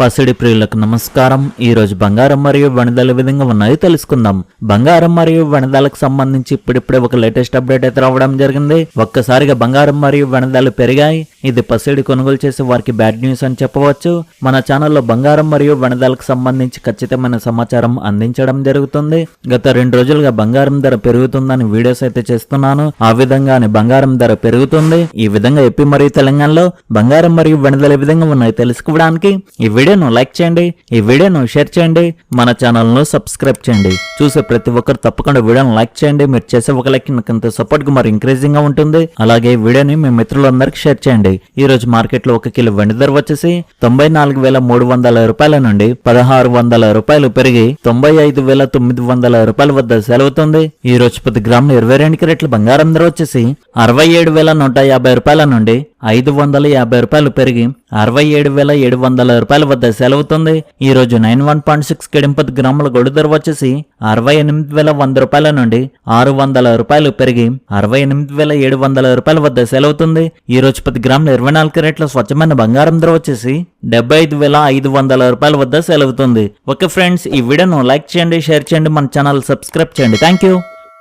పసిడి ప్రియులకు నమస్కారం. ఈరోజు బంగారం మరియు వణిదల విధంగా ఉన్నాయో తెలుసుకుందాం. బంగారం మరియు వణిదాలకు సంబంధించి ఇప్పుడిప్పుడే ఒక లేటెస్ట్ అప్డేట్ అయితే రావడం జరిగింది. ఒక్కసారిగా బంగారం మరియు వణిదాలు పెరిగాయి. ఇది పసిడి కొనుగోలు చేసే వారికి బ్యాడ్ న్యూస్ అని చెప్పవచ్చు. మన ఛానల్లో బంగారం మరియు వణిదాలకు సంబంధించి ఖచ్చితమైన సమాచారం అందించడం జరుగుతుంది. గత రెండు రోజులుగా బంగారం ధర పెరుగుతుందని వీడియోస్ అయితే చేస్తున్నాను. ఆ విధంగానే బంగారం ధర పెరుగుతుంది. ఈ విధంగా ఏపీ మరియు తెలంగాణలో బంగారం మరియు వణిదలు ఏ విధంగా ఉన్నాయి తెలుసుకోవడానికి ఈ వీడియోను లైక్ చేయండి. ఈ వీడియోను షేర్ చేయండి. మన ఛానల్ను సబ్స్క్రైబ్ చేయండి. చూసే ప్రతి ఒక్కరు తప్పకుండా వీడియోను లైక్ చేయండి. మీరు చేసే ఒక లైక్ నాకు ఎంతో సపోర్ట్గా మరి ఇంక్రీజింగ్గా ఉంటుంది. అలాగే ఈ వీడియోని మీ మిత్రులందరికీ షేర్ చేయండి. ఈ రోజు మార్కెట్లో ఒక కిలో వెండి ధర వచ్చేసి తొంభై నాలుగు వేల మూడు వందల రూపాయల నుండి పదహారు వందల రూపాయలు పెరిగి తొంభై ఐదు వేల తొమ్మిది వందల రూపాయల వద్ద సెలవుతుంది. ఈ రోజు పది గ్రాములు ఇరవై రెండు కిరెట్ల బంగారం ధర వచ్చేసి అరవై ఏడు వేల నూట యాభై రూపాయల నుండి ఐదు వందల యాభై రూపాయలు పెరిగి అరవై ఏడు వేల ఏడు వందల రూపాయల వద్ద సెలవుతుంది. ఈ రోజు నైన్ వన్ పాయింట్ సిక్స్ కిడింపతి గ్రాముల గొడు ధర వచ్చేసి అరవై ఎనిమిది వేల వంద రూపాయల నుండి ఆరు వందల రూపాయలు పెరిగి అరవై ఎనిమిది వేల ఏడు వందల రూపాయల వద్ద సెలవుతుంది. ఈ రోజు పది గ్రాముల ఇరవై నాలుగు క్యారెట్ల స్వచ్ఛమైన బంగారం ధర వచ్చేసి డెబ్బై ఐదు వేల ఐదు వందల రూపాయల వద్ద సెలవుతుంది. ఓకే ఫ్రెండ్స్ ఈ వీడియోను లైక్ చేయండి షేర్ చేయండి మన ఛానల్ సబ్స్క్రైబ్ చేయండి. Thank you